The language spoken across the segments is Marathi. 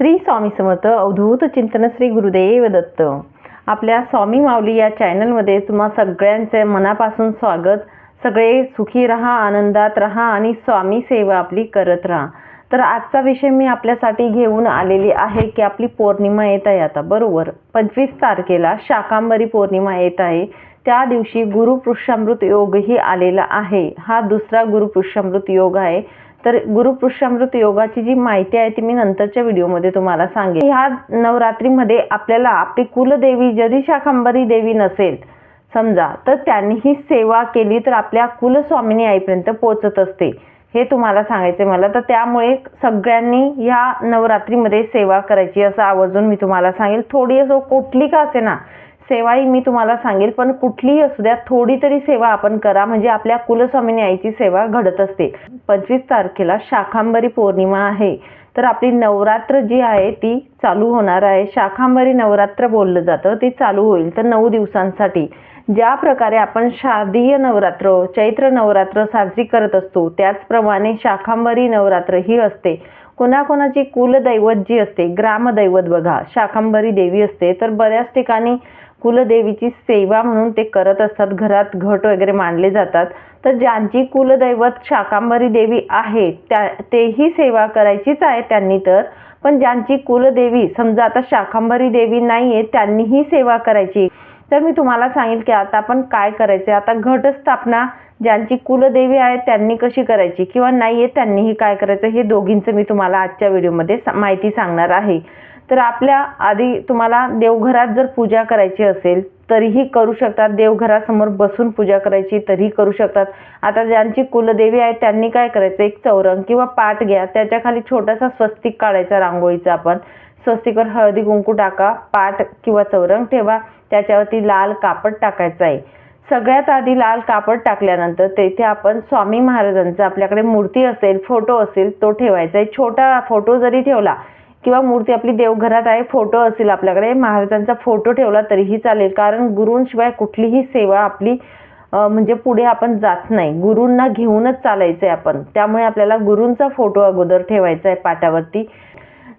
श्री स्वामी समर्थ अवधूत चिंतन श्री गुरुदेव दत्त. आपल्या स्वामी माऊली या चॅनलमध्ये तुम्हा सगळ्यांचे मनापासून स्वागत. सगळे सुखी राहा आनंदात राहा आणि स्वामी सेवा आपली करत राहा. तर आजचा विषय मी आपल्यासाठी घेऊन आलेली आहे की आपली पौर्णिमा येत आहे आता बरोबर? पंचवीस तारखेला शाकांबरी पौर्णिमा येत आहे. त्या दिवशी गुरुपुरुषामृत योगही आलेला आहे. हा दुसरा गुरुपुरुषामृत योग आहे. तर गुरुपुरुषामृत योगाची जी माहिती आहे ती मी नंतरच्या व्हिडिओमध्ये तुम्हाला सांगेन. ह्या नवरात्रीमध्ये आपल्याला आपली कुलदेवी जरी शाखांबरी देवी नसेल समजा तर त्यांनीही सेवा केली तर आपल्या कुलस्वामिनी आईपर्यंत पोहोचत असते. हे तुम्हाला सांगायचे मला. तर त्यामुळे सगळ्यांनी ह्या नवरात्रीमध्ये सेवा करायची असं आवर्जून मी तुम्हाला सांगेल थोडी असो कुठली का असे ना सेवाही मी तुम्हाला सांगेल पण कुठलीही असू द्या थोडी तरी सेवा आपण करा म्हणजे आपल्या कुलस्वामिनी आईची सेवा घडत असते. पंचवीस तारखेला शाखांबरी पौर्णिमा आहे. तर आपली नवरात्र जी आहे ती चालू होणार आहे. शाखांबरी नवरात्र बोललं जातं ती चालू होईल. तर नऊ दिवसांसाठी ज्या प्रकारे आपण शारदीय नवरात्र चैत्र नवरात्र साजरी करत असतो त्याचप्रमाणे शाखांबरी नवरात्र ही असते. कोणाकोणाची कुलदैवत जी असते ग्रामदैवत बघा शाखांबरी देवी असते. तर बऱ्याच ठिकाणी कुलदेवीची सेवा म्हणून ते करत असतात. घरात घट वगैरे मांडले जातात. तर ज्यांची कुलदैवत शाकांबरी देवी आहे त्या तेही सेवा करायचीच आहे त्यांनी तर. पण ज्यांची कुलदेवी समजा आता शाकांबरी देवी नाही आहे त्यांनीही सेवा करायची. तर मी तुम्हाला सांगेल की आता आपण काय करायचे आता घटस्थापना ज्यांची कुलदेवी आहे त्यांनी कशी करायची? किंवा नाही आहे त्यांनीही काय करायचं? हे दोघींचं मी तुम्हाला आजच्या व्हिडिओमध्ये माहिती सांगणार आहे. तर आपल्या आधी तुम्हाला देवघरात जर पूजा करायची असेल तरीही करू शकतात. देवघरासमोर बसून पूजा करायची तरीही करू शकतात. आता ज्यांची कुलदेवी आहे त्यांनी काय करायचं? एक चौरंग किंवा पाट घ्या. त्याच्याखाली छोटासा स्वस्तिक काढायचा रांगोळीचा आपण. स्वस्तिकवर हळदी कुंकू टाका पाट किंवा चौरंग ठेवा. त्याच्यावरती लाल कापड टाकायचं आहे. सगळ्यात आधी लाल कापड टाकल्यानंतर तेथे आपण स्वामी महाराजांचा आपल्याकडे मूर्ती असेल फोटो असेल तो ठेवायचा आहे. छोटा फोटो जरी ठेवला किंवा मूर्ती आपली देवघरात आहे फोटो असेल आपल्याकडे महाराजांचा फोटो ठेवला तरीही चालेल. कारण गुरूंशिवाय कुठलीही सेवा आपली म्हणजे पुढे आपण जात नाही. गुरूंना घेऊनच चालायचं आहे आपण. त्यामुळे आपल्याला गुरूंचा फोटो अगोदर ठेवायचा आहे पाटावरती.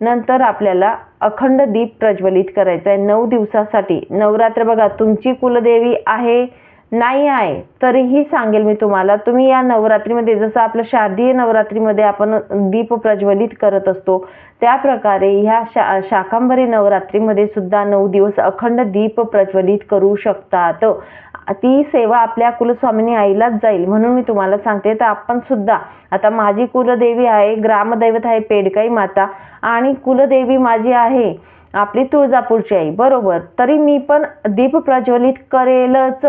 नंतर आपल्याला अखंड दीप प्रज्वलित करायचा आहे नऊ दिवसासाठी. नवरात्र बघा तुमची कुलदेवी आहे नाही आहे तरीही सांगेल मी तुम्हाला. तुम्ही या नवरात्रीमध्ये जसं आपलं शारदीय नवरात्रीमध्ये आपण दीप प्रज्वलित करत असतो त्या प्रकारे ह्या शा शाकांबरी नवरात्रीमध्ये सुद्धा नऊ दिवस अखंड दीप प्रज्वलित करू शकतात. ती सेवा आपल्या कुलस्वामिनी आईलाच जाईल म्हणून मी तुम्हाला सांगते. तर आपण सुद्धा आता माझी कुलदेवी आहे ग्रामदैवत आहे पेडकाई माता आणि कुलदेवी माझी आहे आपली तुळजापूरची आई बरोबर. तरी मी पण दीप प्रज्वलित करेलच.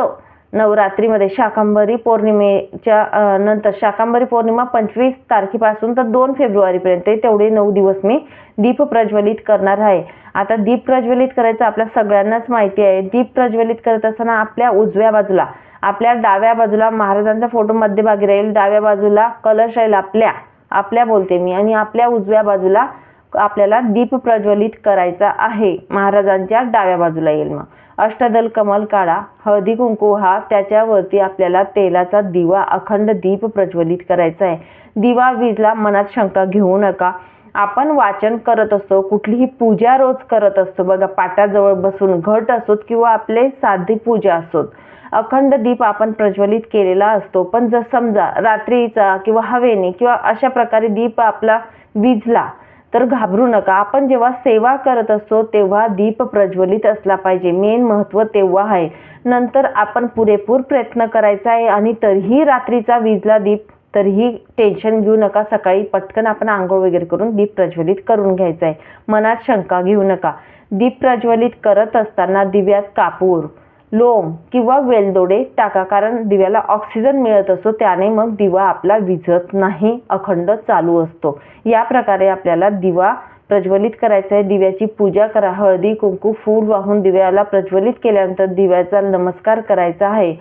नवरात्रीमध्ये शाकांबरी पौर्णिमेच्या नंतर शाकांबरी पौर्णिमा पंचवीस तारखेपासून तर दोन फेब्रुवारीपर्यंत. तेवढे नऊ दिवस मी दीप प्रज्वलित करणार आहे. आता दीप प्रज्वलित करायचं आपल्या सगळ्यांनाच माहिती आहे. दीप प्रज्वलित करत असताना आपल्या उजव्या बाजूला आपल्या डाव्या बाजूला महाराजांचा फोटो मध्यभागी राहील. डाव्या बाजूला कलश राहील आपल्या आपल्या बोलते मी. आणि आपल्या उजव्या बाजूला आपल्याला दीप प्रज्वलित करायचा आहे. महाराजांच्या डाव्या बाजूला येईल मग. अष्टदल कमल काढा हळदी कुंकू हा त्याच्यावरती आपल्याला तेलाचा दिवा अखंड दीप प्रज्वलित करायचा आहे. दिवा विजला मनात शंका घेऊ नका. आपण वाचन करत असतो कुठलीही पूजा रोज करत असतो. बघा पाटाजवळ बसून घट असोत किंवा आपले साधी पूजा असोत. अखंड दीप आपण प्रज्वलित केलेला असतो. पण जर समजा रात्रीचा किंवा हवेने किंवा अशा प्रकारे दीप आपला विजला तर घाबरू नका. आपण जेव्हा सेवा करत असतो तेव्हा दीप प्रज्वलित असला पाहिजे. मेन महत्त्व तेव्हा आहे. नंतर आपण पुरेपूर प्रयत्न करायचा आहे आणि तरीही रात्रीचा वीजला दीप तरीही टेन्शन घेऊ नका. सकाळी पटकन आपण आंघोळ वगैरे करून दीप प्रज्वलित करून घ्यायचा आहे. मनात शंका घेऊ नका. दीप प्रज्वलित करत असताना दिव्यात कापूर. लोम किंवा वेलदोडे टाका कारण दिव्याला ऑक्सिजन मिळत असतो त्याने मग दिवा आपला विझत नाही अखंड चालू असतो. या प्रकारे आपल्याला दिवा प्रज्वलित करायचा आहे. दिव्याची पूजा करा. हळदी कुंकू फूल वाहून दिव्याला प्रज्वलित केल्यानंतर दिव्याचा नमस्कार करायचा आहे.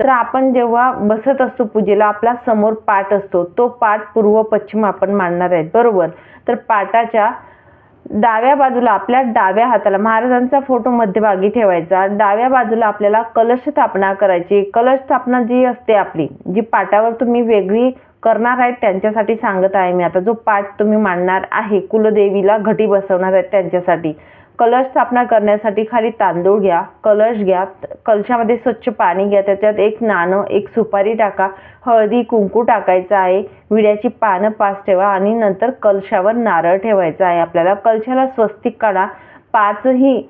तर आपण जेव्हा बसत असतो पूजेला आपला समोर पाठ असतो. तो पाठ पूर्व पश्चिम आपण मांडणार आहेत बरोबर? तर पाटाच्या डाव्या बाजूला आपल्या डाव्या हाताला महाराजांचा फोटो मध्यभागी ठेवायचा. डाव्या बाजूला आपल्याला कलश स्थापना करायची. कलश स्थापना जी असते आपली जी पाटावर तुम्ही वेगळी करणार आहेत त्यांच्यासाठी सांगत आहे मी आता. जो पाठ तुम्ही मांडणार आहे कुलदेवीला घटी बसवणार आहेत त्यांच्यासाठी. कलश स्थापना करण्यासाठी खाली तांदूळ घ्या कलश घ्या कलशामध्ये स्वच्छ पाणी घ्या त्याच्यात एक नाणं एक सुपारी टाका हळदी कुंकू टाकायचं आहे विड्याची पानं पाच ठेवा आणि नंतर कलशावर नारळ ठेवायचा आहे. आपल्याला कलशाला स्वस्तिक काढा. पाचही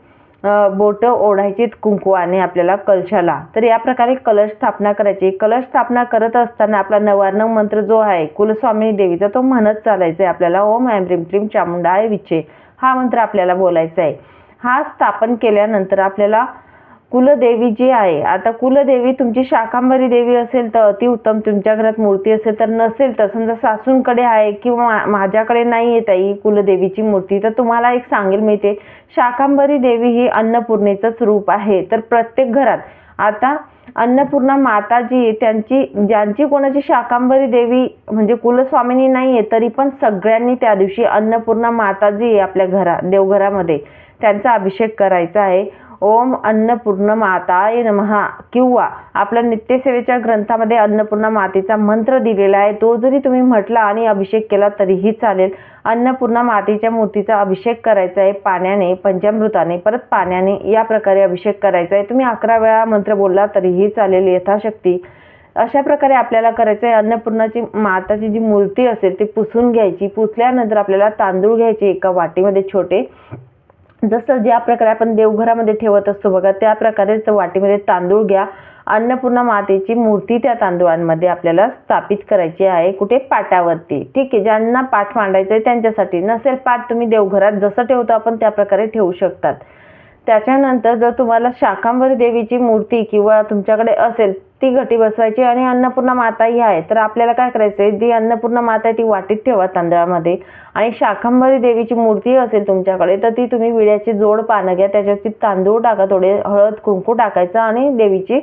बोटं ओढायची कुंकुवाने आपल्याला कलशाला. तर या प्रकारे कलश स्थापना करायची. कलश स्थापना करत असताना आपला नवार्ण मंत्र जो आहे कुलस्वामी देवीचा तो म्हणत चालायचा आहे. आपल्याला ओम ऐं क्रीम चामुंडा आहे विचे. हा मंत्र आपल्याला बोलायचा आहे. हा स्थापन केल्यानंतर आपल्याला कुलदेवी जी आहे आता कुलदेवी तुमची शाकांबरी देवी असेल तर अतिउत्तम तुमच्या घरात मूर्ती असेल तर नसेल तर समजा सासूंकडे आहे किंवा माझ्याकडे नाही आहे ताई कुलदेवीची मूर्ती तर तुम्हाला एक सांगेल मिळते शाकांबरी देवी ही अन्नपूर्णेचंच रूप आहे तर प्रत्येक घरात आता अन्नपूर्णा माताजी त्यांची ज्यांची कोणाची शाकांबरी देवी म्हणजे कुलस्वामिनी नाही आहे तरी पण सगळ्यांनी त्या दिवशी अन्नपूर्णा माताजी आहे आपल्या घरा देवघरामध्ये त्यांचा अभिषेक करायचा आहे. ओम अन्नपूर्ण माताय नमहा किंवा आपल्या नित्यसेवेच्या ग्रंथामध्ये अन्नपूर्णा मातेचा मंत्र दिलेला आहे. तो जरी तुम्ही म्हटला आणि अभिषेक केला तरीही चालेल. अन्नपूर्णा मातेच्या मूर्तीचा अभिषेक करायचा आहे पाण्याने पंचामृताने परत पाण्याने या प्रकारे अभिषेक करायचा आहे. तुम्ही अकरा वेळा मंत्र बोलला तरीही चालेल यथाशक्ती. अशा प्रकारे आपल्याला करायचं आहे. अन्नपूर्णाची माताची जी मूर्ती असेल ती पुसून घ्यायची. पुसल्यानंतर आपल्याला तांदूळ घ्यायचे एका वाटीमध्ये छोटे. जसं ज्या प्रकारे आपण देवघरामध्ये ठेवत असतो बघा त्या प्रकारेच वाटीमध्ये तांदूळ घ्या अन्नपूर्णा मातेची मूर्ती त्या तांदूळांमध्ये आपल्याला स्थापित करायची आहे कुठे? पाटावरती. ठीक आहे ज्यांना पाठ मांडायचं आहे त्यांच्यासाठी. नसेल पाठ तुम्ही देवघरात जसं ठेवतो आपण त्या प्रकारे ठेवू शकतात. त्याच्यानंतर जर तुम्हाला शाकांबरी देवीची मूर्ती किंवा तुमच्याकडे असेल ती घटी बसवायची आणि अन्नपूर्णा माता ही आहे. तर आपल्याला काय करायचं आहे जी अन्नपूर्णा माता आहे ती वाटीत ठेवा तांदळामध्ये. आणि शाकंभरी देवीची मूर्ती असेल तुमच्याकडे तर ती तुम्ही विड्याची जोड पानं घ्या. त्याच्यावरती तांदूळ टाका थोडे हळद कुंकू टाकायचं आणि देवीची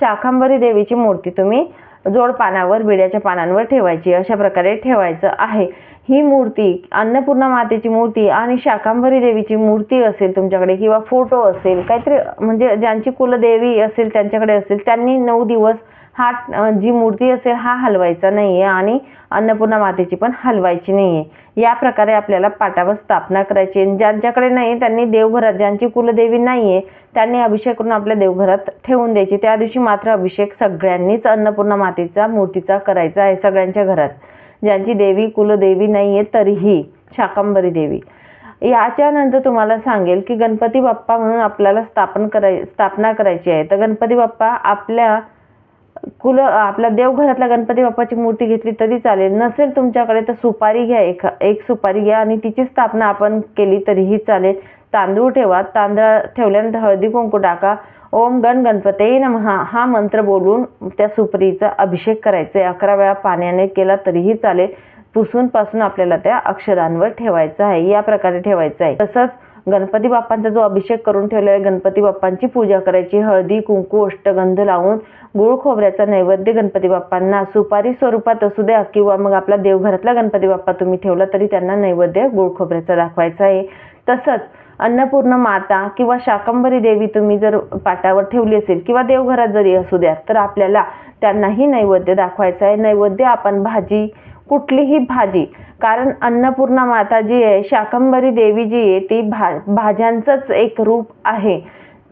शाकंभरी देवीची मूर्ती तुम्ही जोड पानावर विड्याच्या पानांवर ठेवायची. अशा प्रकारे ठेवायचं आहे. ही मूर्ती अन्नपूर्णा मातेची मूर्ती आणि शाकांबरी देवीची मूर्ती असेल तुमच्याकडे किंवा फोटो असेल काहीतरी म्हणजे ज्यांची कुलदेवी असेल त्यांच्याकडे असेल त्यांनी नऊ दिवस हा जी मूर्ती असेल हा हलवायचा नाही आहे आणि अन्नपूर्णा मातेची पण हलवायची नाही आहे या प्रकारे आपल्याला पाटावर स्थापना करायची ज्यांच्याकडे नाही त्यांनी देवघरात ज्यांची कुलदेवी नाही आहे त्यांनी अभिषेक करून आपल्या देवघरात ठेवून द्यायची. त्या दिवशी मात्र अभिषेक सगळ्यांनीच अन्नपूर्णा मातेचा मूर्तीचा करायचा आहे सगळ्यांच्या घरात. ज्यांची देवी कुलदेवी नाही आहे तरीही शाकंबरी देवी. याच्यानंतर तुम्हाला सांगेल की गणपती बाप्पा म्हणून आपल्याला स्थापन कराय स्थापना करायची आहे. तर गणपती बाप्पा आपल्या कुल आपल्या देवघरातल्या गणपती बाप्पाची मूर्ती घेतली तरी चालेल. नसेल तुमच्याकडे तर सुपारी घ्या एक एक सुपारी घ्या आणि तिची स्थापना आपण केली तरीही चालेल. तांदूळ ठेवा. तांदळा ठेवल्यानंतर हळदी कुंकू टाका. ओम गण गणपते नमहा हा मंत्र बोलून त्या सुपारीचा अभिषेक करायचा आहे अकरा वेळा पाण्याने केला तरीही चालेल. पुसून पासून आपल्याला त्या अक्षरांवर ठेवायचं आहे. या प्रकारे ठेवायचं आहे. तसंच गणपती बाप्पांचा जो अभिषेक करून ठेवलेला आहे गणपती बाप्पांची पूजा करायची. हळदी कुंकू अष्टगंध लावून गुळ खोबऱ्याचा नैवेद्य गणपती बाप्पांना सुपारी स्वरूपात असू द्या किंवा मग आपला देवघरातला गणपती बाप्पा तुम्ही ठेवला तरी त्यांना नैवेद्य गुळ खोबऱ्याचा दाखवायचा आहे. तसंच अन्नपूर्ण माता किंवा शाकंबरी देवी तुम्ही जर पाटावर ठेवली असेल किंवा देवघरात जरी असू द्या तर आपल्याला त्यांनाही नैवेद्य दाखवायचा आहे. नैवेद्य आपण भाजी कुठलीही भाजी कारण अन्नपूर्णा माता जी आहे शाकंबरी देवी जी आहे ती भा भाज्यांचंच एक रूप आहे.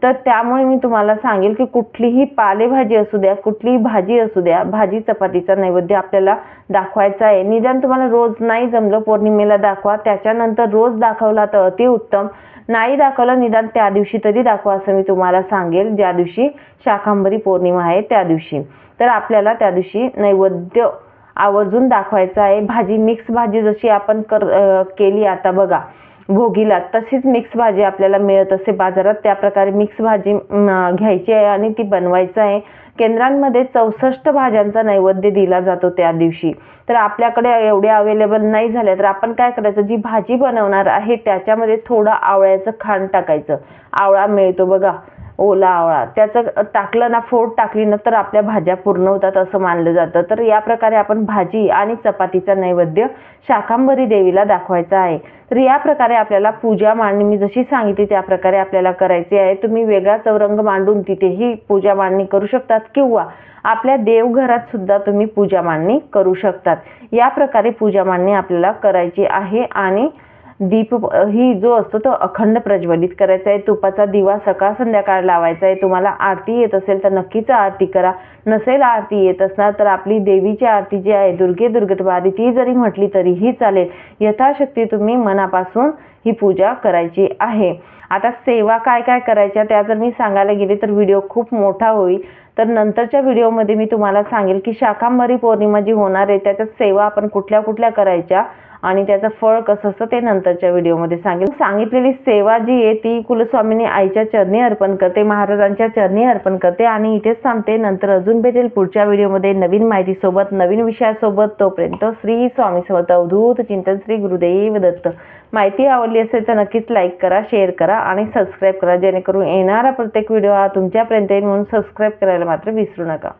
तर त्यामुळे मी तुम्हाला सांगेल की कुठलीही पालेभाजी असू द्या कुठलीही भाजी असू द्या भाजी चपातीचा नैवेद्य आपल्याला दाखवायचा आहे. निदान तुम्हाला रोज नाही जमलं पौर्णिमेला दाखवा. त्याच्यानंतर रोज दाखवला तर अतिउत्तम. नाही दाखवलं निदान त्या दिवशी तरी दाखवा असं मी तुम्हाला सांगेल. ज्या दिवशी शाकांबरी पौर्णिमा आहे त्या दिवशी. तर आपल्याला त्या दिवशी नैवेद्य आवर्जून दाखवायचं आहे. भाजी मिक्स भाजी जशी आपण कर केली आता बघा. भोगीला तशीच मिक्स भाजी आपल्याला मिळत असते बाजारात. त्या प्रकारे मिक्स भाजी घ्यायची आहे आणि ती बनवायचं आहे. केंद्रांमध्ये चौसष्ट भाज्यांचा नैवेद्य दिला जातो त्या दिवशी. तर आपल्याकडे एवढ्या अवेलेबल नाही झाल्या तर आपण काय करायचं? जी भाजी बनवणार आहे त्याच्यामध्ये थोडं आवळ्याचं खांड टाकायचं. आवळा मिळतो बघा. ओला आवळा. त्याचं टाकलं ना फोड टाकली ना तर आपल्या भाज्या पूर्ण होतात असं मानलं जातं. तर या प्रकारे आपण भाजी आणि चपातीचा नैवेद्य शाकांबरी देवीला दाखवायचा आहे. तर या प्रकारे आपल्याला पूजा मांडणी मी जशी सांगितली त्या प्रकारे आपल्याला करायची आहे. तुम्ही वेगळा चौरंग मांडून तिथेही पूजा मांडणी करू शकतात किंवा आपल्या देवघरात सुद्धा तुम्ही पूजा मांडणी करू शकतात. या प्रकारे पूजा मांडणी आपल्याला करायची आहे आणि दीप ही जो असतो तो अखंड प्रज्वलित करायचा आहे. तुपाचा दिवा सकाळ संध्याकाळ लावायचा आहे. तुम्हाला आरती येत असेल तर नक्कीच आरती करा. नसेल आरती येत असणार तर आपली देवीची आरती जी आहे दुर्गे दुर्गटवारी ती जरी म्हटली तरीही चालेल. यथाशक्ती तुम्ही मनापासून ही पूजा करायची आहे. आता सेवा काय काय करायच्या त्या जर मी सांगायला गेले तर व्हिडिओ खूप मोठा होईल. तर नंतरच्या व्हिडिओमध्ये मी तुम्हाला सांगेल की शाकांबरी पौर्णिमा जी होणार आहे त्याच्यात सेवा आपण कुठल्या कुठल्या करायच्या? आणि त्याचं फळ कसं असतं ते नंतरच्या व्हिडिओमध्ये सांगेल सांगितलेली सेवा जी आहे ती कुलस्वामीने आईच्या चरणी अर्पण करते महाराजांच्या चरणी अर्पण करते आणि इथेच थांबते. नंतर अजून भेटेल पुढच्या व्हिडिओमध्ये नवीन माहितीसोबत नवीन विषयासोबत. तोपर्यंत श्री स्वामी सोबत अवधूत चिंतन श्री गुरुदेव दत्त. माहिती आवडली असेल तर नक्कीच लाईक करा शेअर करा आणि सबस्क्राईब करा जेणेकरून येणारा प्रत्येक व्हिडिओ हा तुमच्यापर्यंत येईल म्हणून सबस्क्राईब करायला मात्र विसरू नका.